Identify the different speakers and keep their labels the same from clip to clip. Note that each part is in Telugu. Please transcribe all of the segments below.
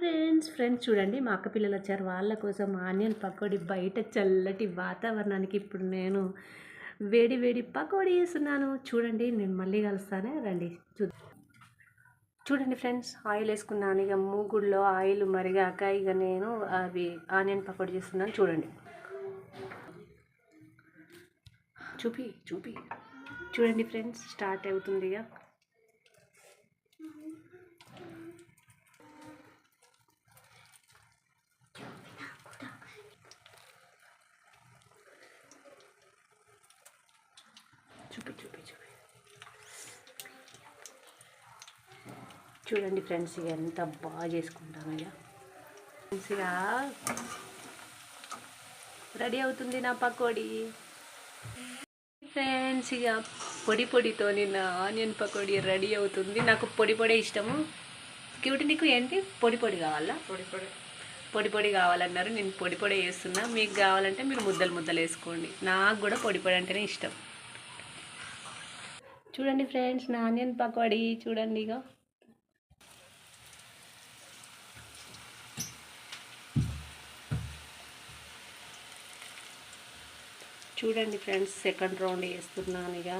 Speaker 1: ఫ్రెండ్స్ ఫ్రెండ్స్ చూడండి మా అక్క పిల్లలు వచ్చారు. వాళ్ళ కోసం ఆనియన్ పకోడీ బయట చల్లటి వాతావరణానికి ఇప్పుడు నేను వేడి వేడి పకోడీ వేస్తున్నాను చూడండి నేను మళ్ళీ కలుస్తానే. రండి చూ చూడండి ఫ్రెండ్స్ ఆయిల్ వేసుకున్నాను. ఇక మూగుడులో ఆయిల్ మరిగాక ఇక నేను అవి ఆనియన్ పకోడీ చేస్తున్నాను. చూడండి. చూపి చూపి. చూడండి ఫ్రెండ్స్ స్టార్ట్ అవుతుంది ఇక చూపి చూపి చూపి చూడండి ఫ్రెండ్స్ ఇక ఎంత బాగా చేసుకుంటాను ఇక ఫ్రెండ్స్ ఇక రెడీ అవుతుంది నా పకోడీ. ఫ్రెండ్స్ ఇక పొడి పొడితో నిన్న ఆనియన్ పకోడీ రెడీ అవుతుంది. నాకు పొడి పొడి ఇష్టము. క్యూట్ నీకు ఏంటి? పొడి పొడి కావాలా?
Speaker 2: పొడి పొడి.
Speaker 1: పొడి పొడి కావాలన్నారు. నేను పొడి పొడి వేస్తున్నా మీకు కావాలంటే మీరు ముద్దలు ముద్దలు వేసుకోండి. నాకు కూడా పొడి పొడి అంటేనే ఇష్టం. చూడండి ఫ్రెండ్స్ నా ఆనియన్ పకోడీ. చూడండి ఇక చూడండి ఫ్రెండ్స్ సెకండ్ రౌండ్ వేస్తున్నాను ఇక.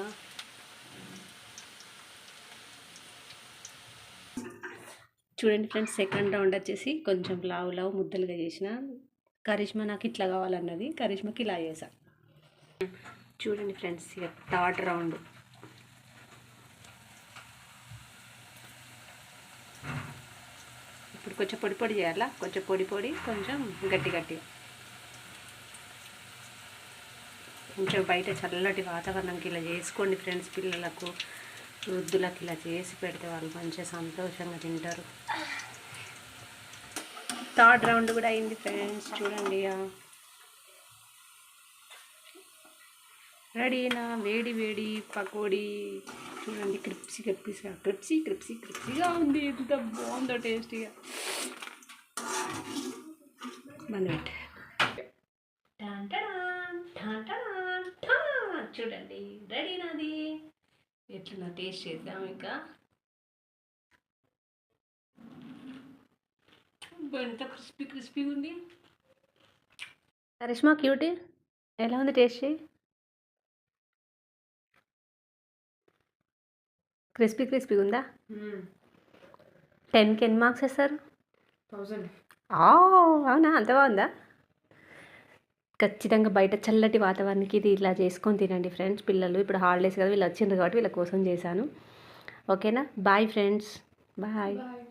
Speaker 1: చూడండి ఫ్రెండ్స్ సెకండ్ రౌండ్ వచ్చేసి కొంచెం లావు లావు ముద్దలుగా చేసిన. కరిష్మా నాకు ఇట్లా కావాలన్నది కరిష్మాకి ఇలా చేసా. చూడండి ఫ్రెండ్స్ ఇక థర్డ్ రౌండ్. ఇప్పుడు కొంచెం పొడి పొడి చేయాలా? కొంచెం పొడి పొడి కొంచెం గట్టి గట్టిగా కొంచెం బయట చల్లటి వాతావరణంకి ఇలా చేసుకోండి ఫ్రెండ్స్ పిల్లలకు వృద్ధులకు ఇలా చేసి పెడితే వాళ్ళు మంచిగా సంతోషంగా తింటారు. థర్డ్ రౌండ్ కూడా అయింది ఫ్రెండ్స్ చూడండి ఇక. రెడీనా? వేడి వేడి పకోడీ. చూడండి క్రిప్సీ క్రిప్సీగా క్రిప్సీ క్రిప్సీ క్రిప్సీగా ఉంది. ఎంత బాగుందో టేస్టీగా. పెట్టే. చూడండి. రెడీ నాది. ఎట్లా టేస్ట్ చేద్దాం ఇంకా. ఎంత క్రిస్పీ క్రిస్పీ ఉంది. కరిష్మా క్యూటీ? ఎలా ఉంది టేస్ట్? క్రిస్పీ క్రిస్పీ ఉందా? టెన్కి ఎన్ని మార్క్స్ వేస్తారు?
Speaker 2: థౌజండ్
Speaker 1: అవునా? అంత బాగుందా? ఖచ్చితంగా బయట చల్లటి వాతావరణానికి ఇది ఇలా చేసుకొని తినండి ఫ్రెండ్స్. పిల్లలు ఇప్పుడు హాలిడేస్ కదా వీళ్ళు వచ్చిండ్రు కాబట్టి వీళ్ళ కోసం చేశాను. ఓకేనా? Bye friends bye
Speaker 2: bye